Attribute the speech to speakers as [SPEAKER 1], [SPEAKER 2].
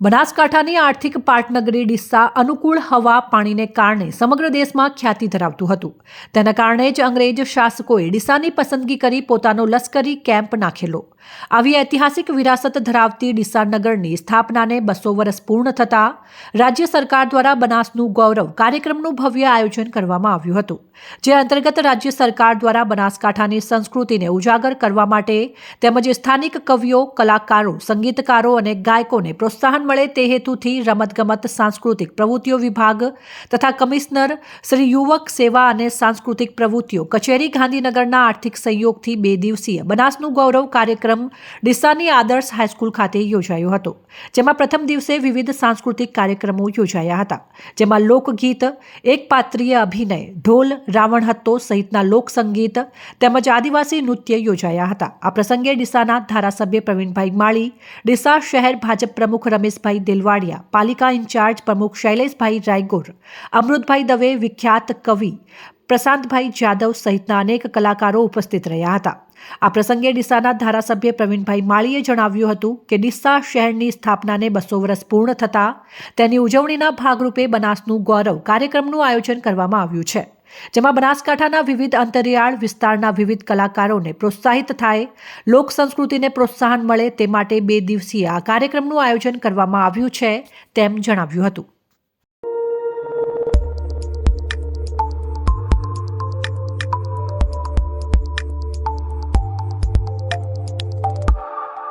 [SPEAKER 1] બનાસકાંઠાની આર્થિક પાટનગરી ડીસા અનુકૂળ હવા પાણીને કારણે સમગ્ર દેશમાં ખ્યાતિ ધરાવતું હતું. તેના કારણે જ અંગ્રેજ શાસકોએ ડિસ્સાની પસંદગી કરી પોતાનો લશ્કરી કેમ્પ નાખેલો. આવી ઐતિહાસિક વિરાસત ધરાવતી ડિસ્સા નગરની સ્થાપનાને બસો વર્ષ પૂર્ણ થતાં રાજ્ય સરકાર દ્વારા બનાસનું ગૌરવ કાર્યક્રમનું ભવ્ય આયોજન કરવામાં આવ્યું હતું. જે અંતર્ગત રાજ્ય સરકાર દ્વારા બનાસકાંઠાની સંસ્કૃતિને ઉજાગર કરવા માટે તેમજ સ્થાનિક કવિઓ, કલાકારો, સંગીતકારો અને ગાયકોને પ્રોત્સાહન મળે તે હેતુથી રમતગમત, સાંસ્કૃતિક પ્રવૃત્તિઓ વિભાગ તથા કમિશનર, શ્રી યુવક સેવા અને સાંસ્કૃતિક પ્રવૃત્તિઓ કચેરી ગાંધીનગરના આર્થિક સહયોગથી બે દિવસીય બનાસનું ગૌરવ કાર્યક્રમ ડીસાની આદર્શ હાઈસ્કૂલ ખાતે યોજાયો હતો, જેમાં પ્રથમ દિવસે વિવિધ સાંસ્કૃતિક કાર્યક્રમો યોજાયા હતા, જેમાં લોકગીત એકપાત્રીય અભિનય, ઢોલ, રાવણ હત્તો સહિતના લોકસંગીત તેમજ આદિવાસી નૃત્ય યોજાયા હતા. આ પ્રસંગે ડીસાના ધારાસભ્ય પ્રવીણભાઈ માળી, ડીસા શહેર ભાજપ પ્રમુખ રમેશભાઈ દિલવાડિયા, પાલિકા ઇન્ચાર્જ પ્રમુખ શૈલેષભાઈ રાયગોર, અમૃતભાઈ દવે વિખ્યાત કવિ, પ્રશાંતભાઈ જાદવ સહિતના અનેક કલાકારો ઉપસ્થિત રહ્યા હતા. આ પ્રસંગે ડીસાના ધારાસભ્ય પ્રવીણભાઈ માળીએ જણાવ્યું હતું કે ડીસા શહેરની સ્થાપનાને બસો વર્ષ પૂર્ણ થતાં તેની ઉજવણીના ભાગરૂપે બનાસનું ગૌરવ કાર્યક્રમનું આયોજન કરવામાં આવ્યું છે. જેમાં બનાસકાંઠાના વિવિધ અંતરિયાળ વિસ્તારના વિવિધ કલાકારોને પ્રોત્સાહિત થાય, લોક સંસ્કૃતિને પ્રોત્સાહન મળે તે માટે બે દિવસીય આ કાર્યક્રમનું આયોજન કરવામાં આવ્યું છે તેમ જણાવ્યું હતું.